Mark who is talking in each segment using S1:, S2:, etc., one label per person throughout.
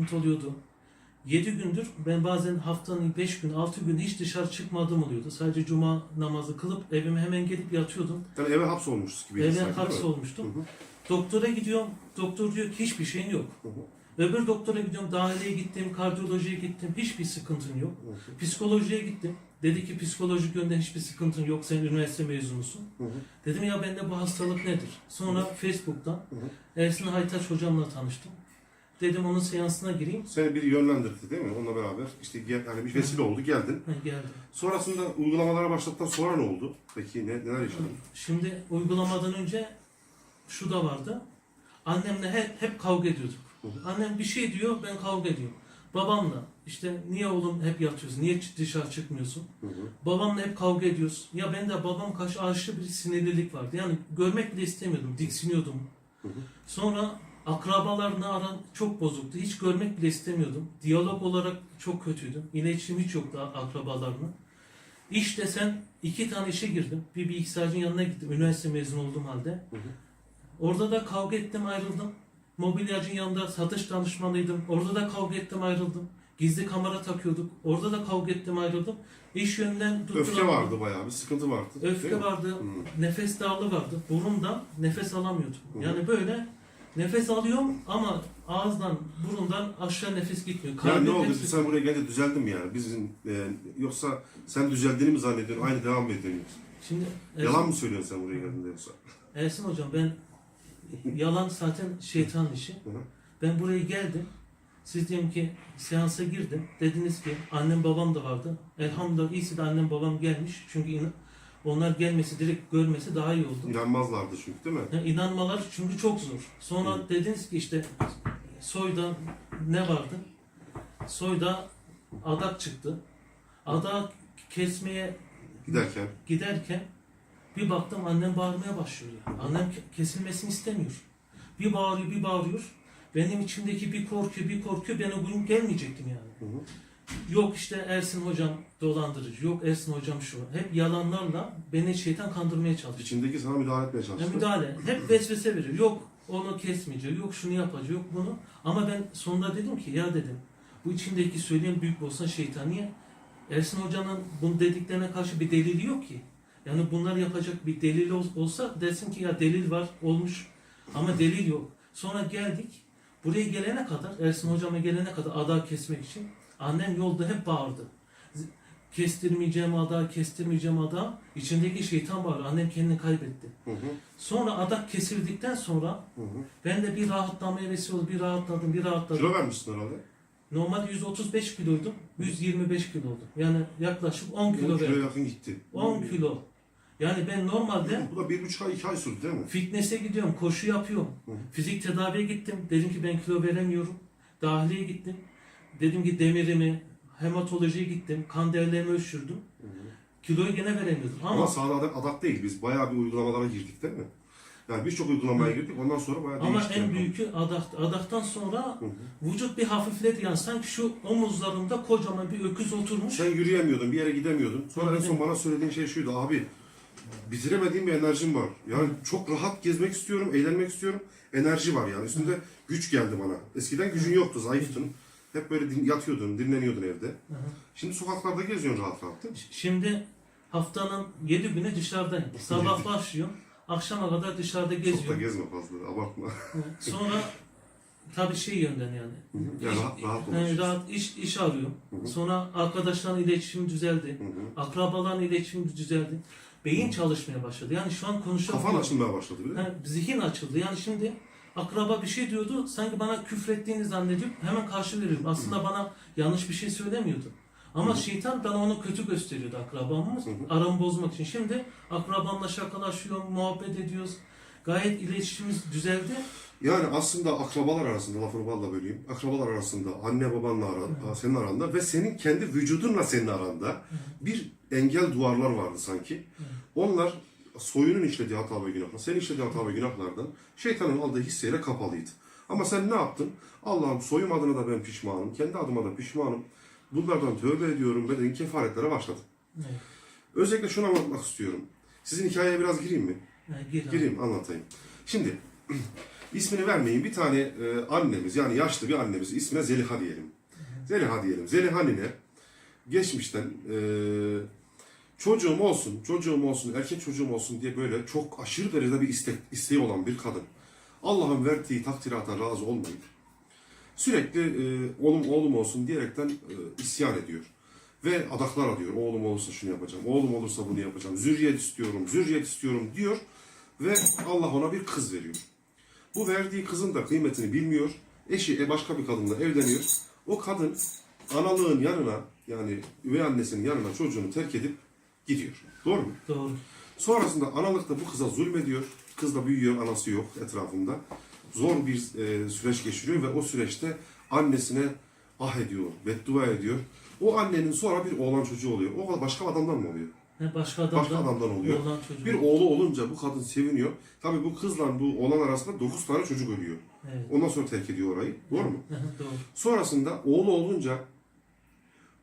S1: sıkıntı oluyordu. 7 gündür ben bazen haftanın 5 gün, 6 gün hiç dışarı çıkmadığım oluyordu. Sadece cuma namazı kılıp evime hemen gelip yatıyordum.
S2: Yani eve hapsolmuşuz gibi.
S1: Eve hapsolmuştum.
S2: Hı hı.
S1: Doktora gidiyorum. Doktor diyor ki hiçbir şeyin yok.
S2: Hı hı.
S1: Öbür doktora gidiyorum. Dahiliye gittim, kardiyolojiye gittim. Hiçbir sıkıntın yok.
S2: Hı hı.
S1: Psikolojiye gittim. Dedi ki psikolojik yönden hiçbir sıkıntın yok. Sen üniversite mezunusun.
S2: Hı hı.
S1: Dedim ya bende bu hastalık nedir? Sonra Facebook'tan
S2: Hı hı.
S1: Ersin Haytaç hocamla tanıştım. Dedim onun seansına gireyim.
S2: Seni biri yönlendirdi değil mi? Onunla beraber işte gel, yani bir vesile oldu geldin.
S1: Ha, geldim.
S2: Sonrasında uygulamalara başladıktan sonra ne oldu? Peki ne, neler yaşadın?
S1: Şimdi uygulamadan önce şu da vardı. Annemle hep, hep kavga ediyorduk.
S2: Hı hı.
S1: Annem bir şey diyor, ben kavga ediyorum. Babamla işte niye oğlum hep yatıyorsun, niye dışarı çıkmıyorsun?
S2: Hı hı.
S1: Babamla hep kavga ediyoruz. Ya ben de babam karşı aşırı bir sinirlilik vardı. Yani görmek bile istemiyordum, diksiniyordum.
S2: Hı hı.
S1: Sonra akrabalarla aran çok bozuktu. Hiç görmek bile istemiyordum. Diyalog olarak çok kötüydüm. İletişim hiç yoktu akrabalarla. İş desen iki tane işe girdim. Bir bilgisayarcının yanına gittim. Üniversite mezunu olduğum halde.
S2: Hı hı.
S1: Orada da kavga ettim ayrıldım. Mobilyacının yanında satış danışmanıydım. Orada da kavga ettim ayrıldım. Gizli kamera takıyorduk. Orada da kavga ettim ayrıldım. İş
S2: Öfke
S1: tutturamadım.
S2: vardı bayağı bir sıkıntı vardı.
S1: Öfke vardı.
S2: Hı.
S1: Nefes darlığı vardı. Burundan nefes alamıyordum.
S2: Hı.
S1: Yani böyle nefes alıyorum ama ağızdan, burundan aşağı nefes gitmiyor.
S2: Yani
S1: Kalbim
S2: ne oldu?
S1: hepsi-
S2: Sen buraya gelince düzeldin mi yani? Bizim e, yoksa sen düzeldiğini mi zannediyorsun? Aynı devam mı ediyorsun?
S1: Şimdi
S2: Yalan mı söylüyorsun sen buraya geldiğinde yoksa?
S1: Ersin hocam ben yalan zaten şeytan işi.
S2: Hı hı.
S1: Ben buraya geldim. Siz diyelim ki seansa girdim. Dediniz ki annem babam da vardı. Elhamdülillah iyisi de annem babam gelmiş. Çünkü inan- onlar gelmesi direkt görmesi daha iyi oldu.
S2: İnanmazlardı çünkü değil mi?
S1: Ya inanmalar çünkü çok zor. Sonra
S2: Hı.
S1: dediniz ki işte soyda ne vardı? Soyda adak çıktı. Adak kesmeye
S2: Giderken.
S1: giderken bir baktım annem bağırmaya başlıyor. ya. Annem ke- kesilmesini istemiyor. Bir bağırıyor bir bağırıyor. Benim içimdeki bir korku bir korku ben o gün gelmeyecektim yani.
S2: Hı hı.
S1: Yok işte Ersin hocam dolandırıcı, yok Ersin hocam şu. Hep yalanlarla beni şeytan kandırmaya çalışıyor.
S2: İçindeki sana müdahale etmeye
S1: Ya
S2: çalıştı.
S1: müdahale. Hep vesvese veriyor. Yok onu kesmeyecek, yok şunu yapacak, yok bunu. Ama ben sonunda dedim ki ya dedim bu içindeki söyleyen büyük olsa şeytan niye? Ersin Hoca'nın bunu dediklerine karşı bir delili yok ki. Yani bunlar yapacak bir delil ol- olsa dersin ki ya delil var olmuş ama delil yok. Sonra geldik. Buraya gelene kadar, Ersin Hocam'a gelene kadar ada kesmek için annem yolda hep bağırdı. Kestirmeyeceğim ada, kestirmeyeceğim ada. İçindeki şeytan var. Annem kendini kaybetti.
S2: Hı hı.
S1: Sonra adak kesildikten sonra
S2: Hı hı.
S1: ben de bir rahatlamaya vesile oldu. Bir rahatladım, bir rahatladım.
S2: Kilo vermişsin herhalde.
S1: Normalde 135 kiloydum. 125 kilo oldum. Yani yaklaşık 10
S2: 10
S1: kilo
S2: kilo
S1: verdim.
S2: yakın gitti.
S1: 10 kilo. Yani ben normalde
S2: Bu da bir buçuk ay, iki ay sürdü değil mi?
S1: fitness'e gidiyorum, koşu yapıyorum.
S2: Hı.
S1: Fizik tedaviye gittim. Dedim ki ben kilo veremiyorum. Dahiliye gittim. Dedim ki demirimi, hematolojiye gittim. Kan değerlerimi.
S2: Hı hı.
S1: Kiloyu gene veremiyordum.
S2: Ama,
S1: Ama
S2: sağda adak, değil. Biz bayağı bir uygulamalara girdik değil mi? Yani birçok uygulamaya girdik. Ondan sonra bayağı
S1: ama en
S2: yani.
S1: büyükü adak, adaktan sonra
S2: Hı hı.
S1: vücut bir hafifledi yani sanki şu omuzlarımda kocaman bir öküz oturmuş.
S2: Sen yürüyemiyordun, bir yere gidemiyordun. Sonra en son bana söylediğin şey şuydu. Abi bitiremediğim bir enerjim var. Yani çok rahat gezmek istiyorum, eğlenmek istiyorum. Enerji var yani. Üstünde güç geldi bana. Eskiden gücün yoktu, zayıftın. Hep böyle din- yatıyordun, dinleniyordun evde.
S1: Hı hı.
S2: Şimdi sokaklarda geziyorsun rahat rahat değil mi?
S1: Şimdi haftanın 7 günü dışarıdayım. Sabah başlıyorum. Akşama kadar dışarıda
S2: Çok da
S1: geziyorum.
S2: gezme fazla, abartma.
S1: Sonra tabii şey yönden yani.
S2: Yani
S1: İş-
S2: rahat, rahat
S1: yani rahat iş, iş arıyorum.
S2: Hı hı.
S1: Sonra arkadaşlarla iletişim düzeldi.
S2: Hı hı.
S1: Akrabalarla iletişim düzeldi. Beyin çalışmaya başladı. Yani şu an konuşabiliyorum.
S2: Kafan açılmaya başladı bile.
S1: Yani zihin açıldı. Yani şimdi akraba bir şey diyordu. Sanki bana küfrettiğini zannediyorum. Hemen karşı veriyorum. Aslında bana yanlış bir şey söylemiyordu. Ama şeytan bana onu kötü gösteriyordu akrabamız.
S2: Hı hı.
S1: Aramı bozmak için. Şimdi akrabamla şakalaşıyorum, muhabbet ediyoruz. Gayet iletişimimiz düzeldi.
S2: Yani aslında akrabalar arasında, lafını balla böleyim. Akrabalar arasında, anne babanla aran, senin aranda ve senin kendi vücudunla senin aranda bir engel duvarlar vardı sanki. Onlar soyunun işlediği hata ve günahlar, senin işlediğin hata ve günahlardan şeytanın aldığı hisseyle kapalıydı. Ama sen ne yaptın? Allah'ım soyum adına da ben pişmanım, kendi adıma da pişmanım. Bunlardan tövbe ediyorum ve dedin kefaretlere başladın.
S1: Evet.
S2: Özellikle şunu anlatmak istiyorum. Sizin hikayeye biraz gireyim mi?
S1: Gir abi.
S2: Gireyim anlatayım. Şimdi İsmini vermeyin. Bir tane e, annemiz yani yaşlı bir annemiz ismine Zeliha diyelim. Zeliha diyelim. Zeliha nine geçmişten e, çocuğum olsun, çocuğum olsun, erkek çocuğum olsun diye böyle çok aşırı derecede bir istek, isteği olan bir kadın. Allah'ın verdiği takdirata razı olmayıp sürekli e, oğlum oğlum olsun diyerekten e, isyan ediyor. Ve adaklar adıyor. Oğlum olursa şunu yapacağım, oğlum olursa bunu yapacağım, zürriyet istiyorum, zürriyet istiyorum diyor. Ve Allah ona bir kız veriyor. Bu verdiği kızın da kıymetini bilmiyor. Eşi e, başka bir kadınla evleniyor. O kadın analığın yanına yani üvey annesinin yanına çocuğunu terk edip gidiyor. Doğru mu?
S1: Doğru.
S2: Sonrasında analık da bu kıza zulmediyor. Kız da büyüyor, anası yok etrafında. Zor bir e, süreç geçiriyor ve o süreçte annesine ah ediyor, beddua ediyor. O annenin sonra bir oğlan çocuğu oluyor. O başka adamdan mı oluyor?
S1: Başka adamdan,
S2: Başka adamdan oluyor. Bir oğlu olunca bu kadın seviniyor. Tabii bu kızla bu oğlan arasında 9 tane çocuk ölüyor.
S1: Evet.
S2: Ondan sonra terk ediyor orayı. Doğru mu?
S1: Doğru.
S2: Sonrasında oğlu olunca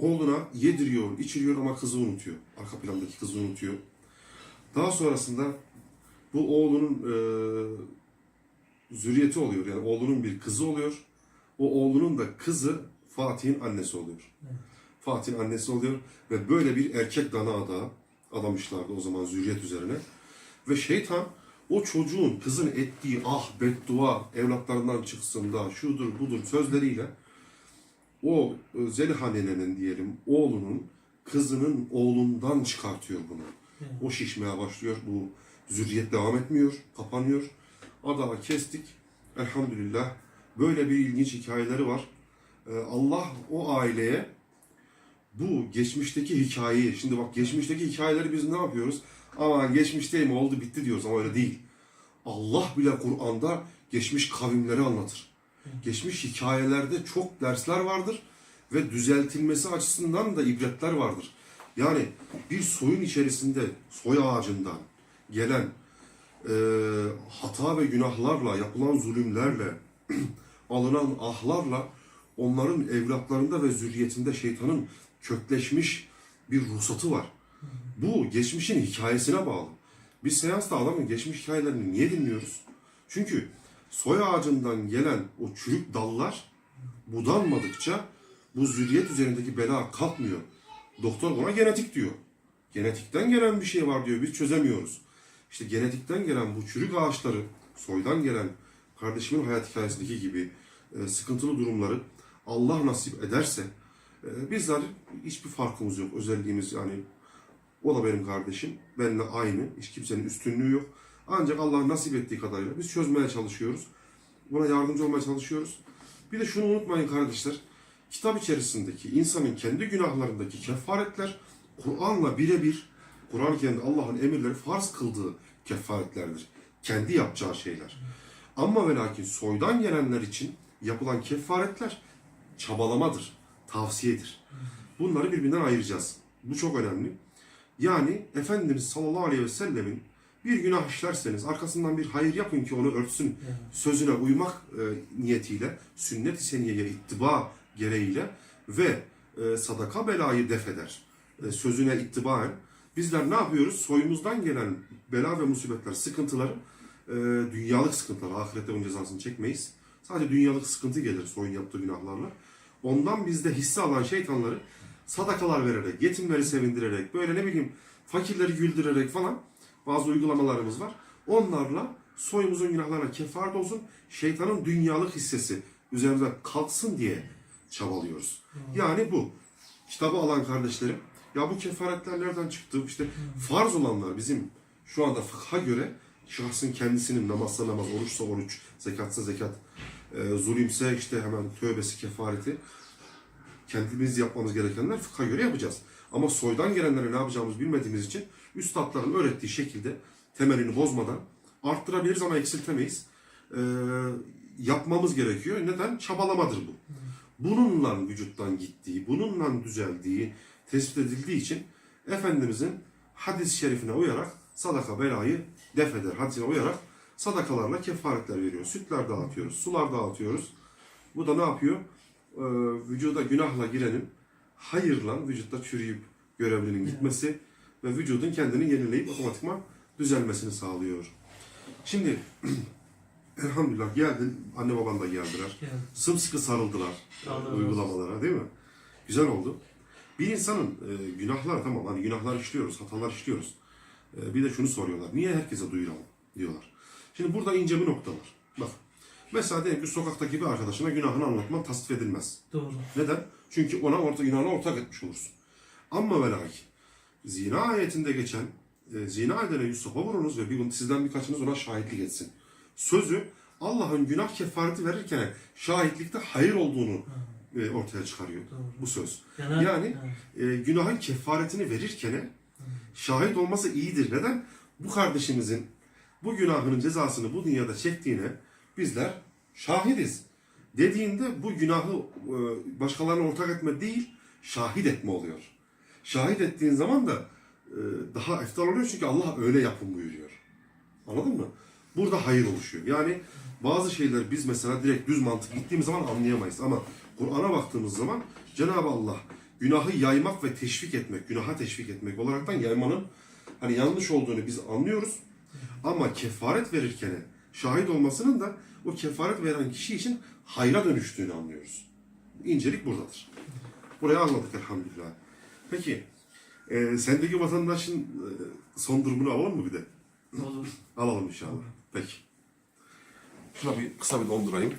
S2: oğluna yediriyor, içiriyor ama kızı unutuyor. Arka plandaki kızı unutuyor. Daha sonrasında bu oğlunun e, zürriyeti oluyor. Yani oğlunun bir kızı oluyor. O oğlunun da kızı Fatih'in annesi oluyor.
S1: Evet.
S2: Fatih'in annesi oluyor ve böyle bir erkek dana ada adamışlardı o zaman zürriyet üzerine. Ve şeytan o çocuğun kızın ettiği ah beddua evlatlarından çıksın da şudur budur sözleriyle o e, Zeliha nenenin diyelim oğlunun kızının oğlundan çıkartıyor bunu.
S1: Evet.
S2: O şişmeye başlıyor. Bu zürriyet devam etmiyor, kapanıyor. Adama kestik. Elhamdülillah. Böyle bir ilginç hikayeleri var. Ee, Allah o aileye bu geçmişteki hikayeyi, şimdi bak geçmişteki hikayeleri biz ne yapıyoruz? Aman geçmişteyim oldu bitti diyoruz ama öyle değil. Allah bile Kur'an'da geçmiş kavimleri anlatır. Geçmiş hikayelerde çok dersler vardır ve düzeltilmesi açısından da ibretler vardır. Yani bir soyun içerisinde soy ağacından gelen e, hata ve günahlarla, yapılan zulümlerle, alınan ahlarla onların evlatlarında ve zürriyetinde şeytanın kökleşmiş bir ruhsatı var. Bu geçmişin hikayesine bağlı. Biz seansta adamın geçmiş hikayelerini niye dinliyoruz? Çünkü soy ağacından gelen o çürük dallar budanmadıkça bu zürriyet üzerindeki bela kalkmıyor. Doktor buna genetik diyor. Genetikten gelen bir şey var diyor. Biz çözemiyoruz. İşte genetikten gelen bu çürük ağaçları, soydan gelen kardeşimin hayat hikayesindeki gibi e, sıkıntılı durumları Allah nasip ederse e, bizler hiçbir farkımız yok. Özelliğimiz yani o da benim kardeşim. Benimle aynı. Hiç kimsenin üstünlüğü yok. Ancak Allah nasip ettiği kadarıyla biz çözmeye çalışıyoruz. Buna yardımcı olmaya çalışıyoruz. Bir de şunu unutmayın kardeşler. Kitap içerisindeki insanın kendi günahlarındaki kefaretler Kur'an'la birebir Kur'an-ı Kerim'de Allah'ın emirleri farz kıldığı kefaretlerdir. Kendi yapacağı şeyler. Ama ve lakin soydan gelenler için yapılan kefaretler çabalamadır, tavsiyedir. Bunları birbirinden ayıracağız. Bu çok önemli. Yani Efendimiz sallallahu aleyhi ve sellemin bir günah işlerseniz arkasından bir hayır yapın ki onu örtsün sözüne uymak e, niyetiyle, sünnet-i seniyeye ittiba gereğiyle ve e, sadaka belayı def eder. E, sözüne ittibaen bizler ne yapıyoruz? Soyumuzdan gelen bela ve musibetler, sıkıntıları, e, dünyalık sıkıntılar, ahirette bunun cezasını çekmeyiz. Sadece dünyalık sıkıntı gelir soyun yaptığı günahlarla. Ondan bizde hisse alan şeytanları sadakalar vererek, yetimleri sevindirerek, böyle ne bileyim fakirleri güldürerek falan bazı uygulamalarımız var. Onlarla soyumuzun günahlarına kefaret olsun, şeytanın dünyalık hissesi üzerimize kalksın diye çabalıyoruz. Yani bu. Kitabı alan kardeşlerim, ya bu kefaretler nereden çıktı? İşte farz olanlar bizim şu anda fıkha göre şahsın kendisinin namazsa namaz, oruçsa oruç, zekatsa zekat, e, zulümse işte hemen tövbesi, kefareti kendimiz yapmamız gerekenler fıkha göre yapacağız. Ama soydan gelenlere ne yapacağımızı bilmediğimiz için üstadların öğrettiği şekilde temelini bozmadan arttırabiliriz ama eksiltemeyiz. Ee, yapmamız gerekiyor. Neden? Çabalamadır bu. Bununla vücuttan gittiği, bununla düzeldiği tespit edildiği için Efendimizin hadis-i şerifine uyarak sadaka belayı def eder. Hadisine uyarak sadakalarla kefaretler veriyor. Sütler dağıtıyoruz, sular dağıtıyoruz. Bu da ne yapıyor? Ee, vücuda günahla girenin hayırla vücutta çürüyüp görevlinin gitmesi ve vücudun kendini yenileyip otomatikman düzelmesini sağlıyor. Şimdi Elhamdülillah geldin, anne baban da geldiler.
S1: Yani,
S2: Sımsıkı sarıldılar e, uygulamalara değil mi? Güzel oldu. Bir insanın e, günahlar tamam hani günahlar işliyoruz, hatalar işliyoruz. E, bir de şunu soruyorlar. Niye herkese duyuralım diyorlar. Şimdi burada ince bir nokta var. Bak. Mesela diyelim ki sokaktaki bir arkadaşına günahını anlatman tasvip edilmez.
S1: doğru.
S2: Neden? Çünkü ona orta günahına ortak etmiş olursun. Ama ve lakin zina ayetinde geçen e, zina edene yüz sopa vurunuz ve bir, sizden birkaçınız ona şahitlik etsin. Sözü Allah'ın günah kefareti verirken şahitlikte hayır olduğunu e, ortaya çıkarıyor
S1: Doğru.
S2: bu söz.
S1: Yani,
S2: Yani e, günahın kefaretini verirken şahit olması iyidir. Neden? Bu kardeşimizin bu günahının cezasını bu dünyada çektiğine bizler şahidiz. Dediğinde bu günahı e, başkalarına ortak etme değil, şahit etme oluyor. Şahit ettiğin zaman da e, daha eftal oluyor çünkü Allah öyle yapın buyuruyor. Anladın mı? Burada hayır oluşuyor. Yani bazı şeyler biz mesela direkt düz mantık gittiğimiz zaman anlayamayız. Ama Kur'an'a baktığımız zaman Cenab-ı Allah günahı yaymak ve teşvik etmek, günaha teşvik etmek olaraktan yaymanın hani yanlış olduğunu biz anlıyoruz. Ama kefaret verirken şahit olmasının da o kefaret veren kişi için hayra dönüştüğünü anlıyoruz. İncelik buradadır. Burayı anladık elhamdülillah. Peki, e, sendeki vatandaşın e, son durumunu alalım mı bir de?
S1: Olur.
S2: Alalım inşallah. Peki. Şuna bir kısa bir dondurayım.